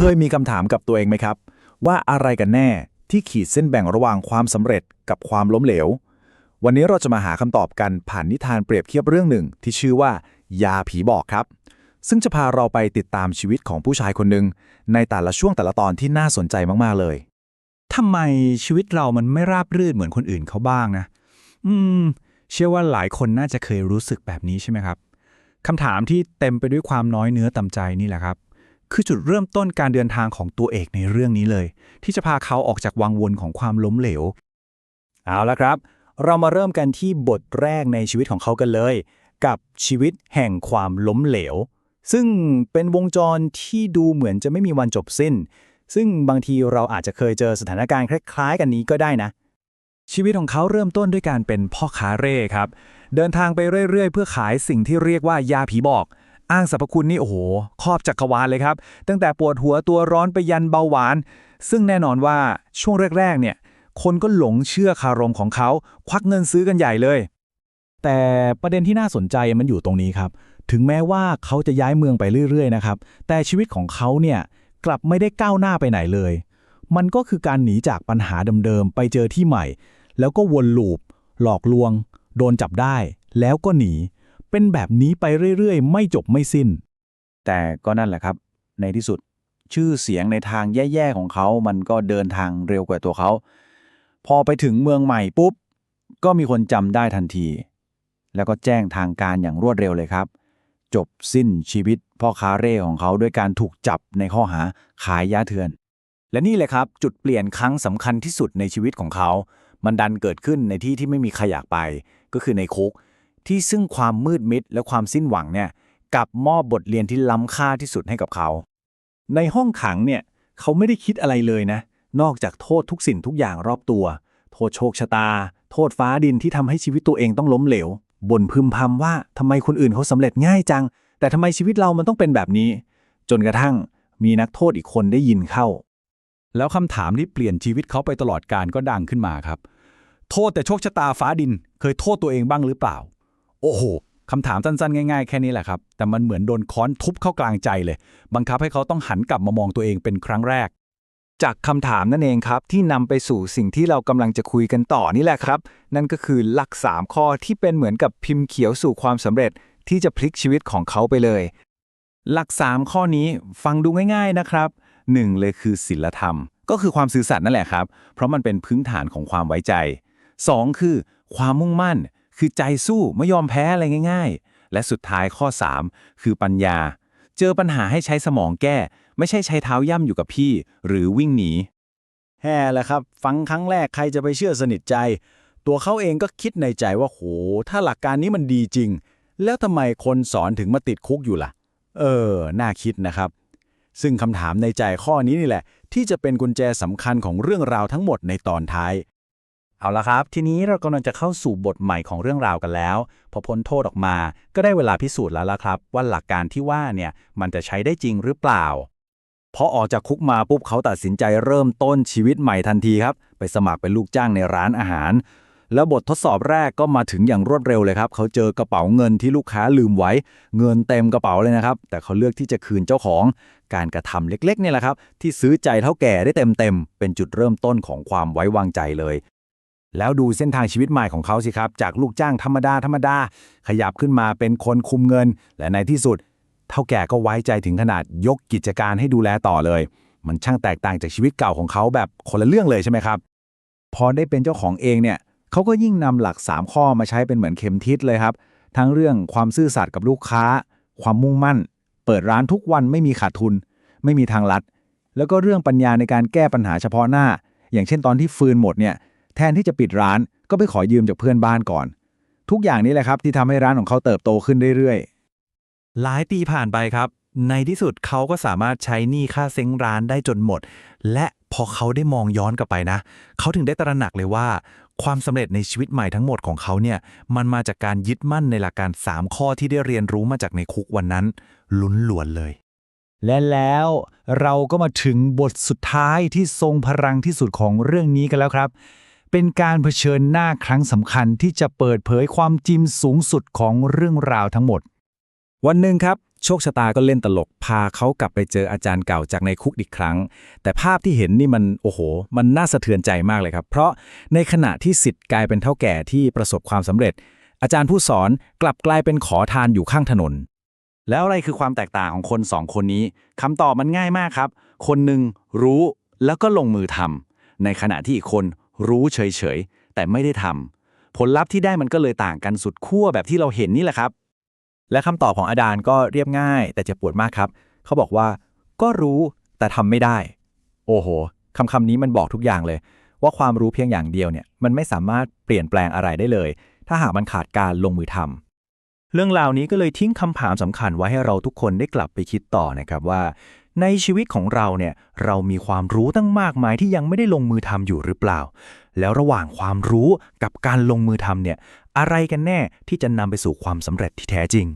เคยมีคำถามกับตัวเองไหมครับ ว่าอะไรกันแน่ที่ขีดเส้นแบ่งระหว่างความสำเร็จกับความล้มเหลว วันนี้เราจะมาหาคำตอบกันผ่านนิทานเปรียบเทียบเรื่องหนึ่งที่ชื่อว่า ยาผีบอกครับ ซึ่งจะพาเราไปติดตามชีวิตของผู้ชายคนหนึ่งในแต่ละช่วงแต่ละตอนที่น่าสนใจมากๆเลยทำไมชีวิตเรามันไม่ราบรื่นเหมือนคนอื่นเขาบ้างนะ อืม เชื่อว่าหลายคนน่าจะเคยรู้สึกแบบนี้ใช่ไหมครับคำถามที่เต็มไปด้วยความน้อยเนื้อต่ำใจนี่แหละครับ คือจุดเริ่มต้นการเดินทางของตัวเอกในเรื่องนี้เลย ที่จะพาเขาออกจากวังวนของความล้มเหลว เอาละครับ เรามาเริ่มกันที่บทแรกในชีวิตของเขากันเลย กับชีวิตแห่งความล้มเหลว ซึ่งเป็นวงจรที่ดูเหมือนจะไม่มีวันจบสิ้น ซึ่งบางทีเราอาจจะเคยเจอสถานการณ์คล้าย ๆ กันนี้ก็ได้นะชีวิตของเขาเริ่มต้นด้วยการเป็นพ่อค้าเร่ครับ เดินทางไปเรื่อยๆ เพื่อขายสิ่งที่เรียกว่ายาผีบอก อ้างสรรพคุณนี่โอ้โหครอบจักรวาลเลยครับ ตั้งแต่ปวดหัวตัวร้อนไปยันเบาหวาน ซึ่งแน่นอนว่าช่วงแรกๆเนี่ยคนก็หลงเชื่อคารมของเขา ควักเงินซื้อกันใหญ่เลย แต่ประเด็นที่น่าสนใจมันอยู่ตรงนี้ครับ ถึงแม้ว่าเขาจะย้ายเมืองไปเรื่อยๆนะครับ แต่ชีวิตของเขาเนี่ยกลับไม่ได้ก้าวหน้าไปไหนเลย มันก็คือการหนีจากปัญหาเดิมๆไปเจอที่ใหม่ แล้วก็วนลูป หลอกลวง โดนจับได้ แล้วก็หนี เป็นแบบนี้ไปเรื่อยๆ ไม่จบไม่สิ้น แต่ก็นั่นแหละครับ ในที่สุด ชื่อเสียงในทางแย่ๆของเขา มันก็เดินทางเร็วกว่าตัวเขา พอไปถึงเมืองใหม่ปุ๊บ ก็มีคนจำได้ทันที แล้วก็แจ้งทางการอย่างรวดเร็วเลยครับ จบสิ้นชีวิตพ่อค้าเร่ของเขาด้วยการถูกจับในข้อหาขายยาเถื่อน และนี่เลยครับ จุดเปลี่ยนครั้งสำคัญที่สุดในชีวิตของเขา มันดันเกิดขึ้นในที่ที่ไม่มีใครอยากไป ก็คือในคุก ที่ซึ่งความมืดมิดและความสิ้นหวังเนี่ยกลับมอบบทเรียนที่ล้ำค่าที่สุดให้กับเขา ในห้องขังเนี่ยเขาไม่ได้คิดอะไรเลยนะ นอกจากโทษทุกสิ่งทุกอย่างรอบตัว โทษโชคชะตา โทษฟ้าดินที่ทำให้ชีวิตตัวเองต้องล้มเหลวบ่นพึมพำว่าทำไมคนอื่นเขาสำเร็จง่ายจัง แต่ทำไมชีวิตเรามันต้องเป็นแบบนี้ จนกระทั่งมีนักโทษอีกคนได้ยินเข้า แล้วคำถามที่เปลี่ยนชีวิตเขาไปตลอดการก็ดังขึ้นมาครับ โทษแต่โชคชะตาฟ้าดิน เคยโทษตัวเองบ้างหรือเปล่า โอ้โหคำถามสั้นๆ ง่ายๆ แค่นี้แหละครับ แต่มันเหมือนโดนค้อนทุบเข้ากลางใจเลย บังคับให้เขาต้องหันกลับมามองตัวเองเป็นครั้งแรก จากคำถามนั่นเองครับ ที่นำไปสู่สิ่งที่เรากำลังจะคุยกันต่อนี่แหละครับ นั่นก็คือหลัก 3 ข้อที่เป็นเหมือนกับพิมพ์เขียวสู่ความสำเร็จที่จะพลิกชีวิตของเขาไปเลย หลัก 3 ข้อนี้ฟังดูง่าย ๆนะครับ 1. เลยคือศีลธรรม ก็คือความซื่อสัตย์นั่นแหละครับ เพราะมันเป็นพื้นฐานของความไว้ใจ 2. คือ ความมุ่งมั่น คือใจสู้ไม่ยอมแพ้อะไรง่าย ๆ และสุดท้ายข้อ 3 คือปัญญา เจอปัญหาให้ใช้สมองแก้ ไม่ใช่ใช้เท้าย่ำอยู่กับพี่ หรือวิ่งหนีแฮ่แหละครับ ฟังครั้งแรกใครจะไปเชื่อสนิทใจ ตัวเขาเองก็คิดในใจว่าโห ถ้าหลักการนี้มันดีจริง แล้วทำไมคนสอนถึงมาติดคุกอยู่ล่ะ เออ น่าคิดนะครับ ซึ่งคำถามในใจข้อนี้นี่แหละ ที่จะเป็นกุญแจสำคัญของเรื่องราวทั้งหมดในตอนท้าย เอาละครับ ทีนี้เรากำลังจะเข้าสู่บทใหม่ของเรื่องราวกันแล้ว พอพ้นโทษออกมา ก็ได้เวลาพิสูจน์แล้วล่ะครับ ว่าหลักการที่ว่าเนี่ยมันจะใช้ได้จริงหรือเปล่า พอออกจากคุกมาปุ๊บเขาตัดสินใจเริ่มต้นชีวิตใหม่ทันทีครับ ไปสมัครเป็นลูกจ้างในร้านอาหาร แล้วบททดสอบแรกก็มาถึงอย่างรวดเร็วเลยครับ เขาเจอกระเป๋าเงินที่ลูกค้าลืมไว้ เงินเต็มกระเป๋าเลยนะครับ แต่เขาเลือกที่จะคืนเจ้าของ การกระทำเล็กๆเนี่ยแหละครับ ที่ซื้อใจเท่าแก่ได้เต็มๆเป็นจุดเริ่มต้นของความไว้วางใจเลย แล้วดูเส้นทางชีวิตใหม่ของเขาสิครับ จากลูกจ้างธรรมดาธรรมดา ขยับขึ้นมาเป็นคนคุมเงิน และในที่สุด เท่าแก่ก็ไว้ใจถึงขนาดยกกิจการให้ดูแลต่อเลย มันช่างแตกต่างจากชีวิตเก่าของเขาแบบคนละเรื่องเลยใช่ไหมครับ พอได้เป็นเจ้าของเองเนี่ยเขาก็ยิ่งนำหลัก 3 ข้อมาใช้เป็นเหมือนเข็มทิศเลยครับ ทั้งเรื่องความซื่อสัตย์กับลูกค้า ความมุ่งมั่น เปิดร้านทุกวันไม่มีขาดทุน ไม่มีทางลัด แล้วก็เรื่องปัญญาในการแก้ปัญหาเฉพาะหน้า อย่างเช่นตอนที่ฟืนหมดเนี่ย แทนที่จะปิดร้านก็ไปขอยืมจากเพื่อนบ้านก่อน ทุกอย่างนี้แหละครับที่ทำให้ร้านของเขาเติบโตขึ้นเรื่อยๆ หลายปีผ่านไปครับ ในที่สุดเขาก็สามารถใช้หนี้ค่าเซ้งร้านได้จนหมด และพอเขาได้มองย้อนกลับไปนะ เขาถึงได้ตระหนักเลยว่า ความสำเร็จในชีวิตใหม่ทั้งหมดของเขาเนี่ย มันมาจากการยึดมั่นในหลักการ 3 ข้อที่ได้เรียนรู้มาจากในคุกวันนั้นลุ้นหลวนเลย และแล้วเราก็มาถึงบทสุดท้ายที่ทรงพลังที่สุดของเรื่องนี้กันแล้วครับ เป็นการเผชิญหน้าครั้งสำคัญที่จะเปิดเผยความจริงสูงสุดของเรื่องราวทั้งหมด วันหนึ่งครับ โชคชะตาก็เล่นตลก พาเขากลับไปเจออาจารย์เก่าจากในคุกอีกครั้ง แต่ภาพที่เห็นนี่มันโอ้โห มันน่าสะเทือนใจมากเลยครับ เพราะในขณะที่สิทธิ์กลายเป็นเท่าแก่ที่ประสบความสำเร็จ อาจารย์ผู้สอนกลับกลายเป็นขอทานอยู่ข้างถนน แล้วอะไรคือความแตกต่างของคนสองคนนี้คำตอบมันง่ายมากครับ คนหนึ่งรู้แล้วก็ลงมือทำในขณะที่อีกคน รู้เฉยๆ แต่ไม่ได้ทำผลลัพธ์ที่ได้มันก็เลยต่างกันสุดขั้วแบบที่เราเห็นนี่แหละครับ และคำตอบของอาจารย์ก็เรียบง่าย แต่เจ็บปวดมากครับ เขาบอกว่า ก็รู้แต่ทำไม่ได้ โอ้โหคำคำนี้มันบอกทุกอย่างเลย ว่าความรู้เพียงอย่างเดียวเนี่ยมันไม่สามารถเปลี่ยนแปลงอะไรได้เลย ถ้าหากมันขาดการลงมือทำเรื่องราวนี้ก็เลยทิ้งคำถามสำคัญไว้ให้เราทุกคนได้กลับไปคิดต่อนะครับว่า ในชีวิตของเราเนี่ยเรามีความรู้ตั้งมากมายที่ยังไม่ได้ลงมือทำอยู่หรือเปล่า แล้วระหว่างความรู้กับการลงมือทำเนี่ยอะไรกันแน่ที่จะนำไปสู่ความสำเร็จที่แท้จริง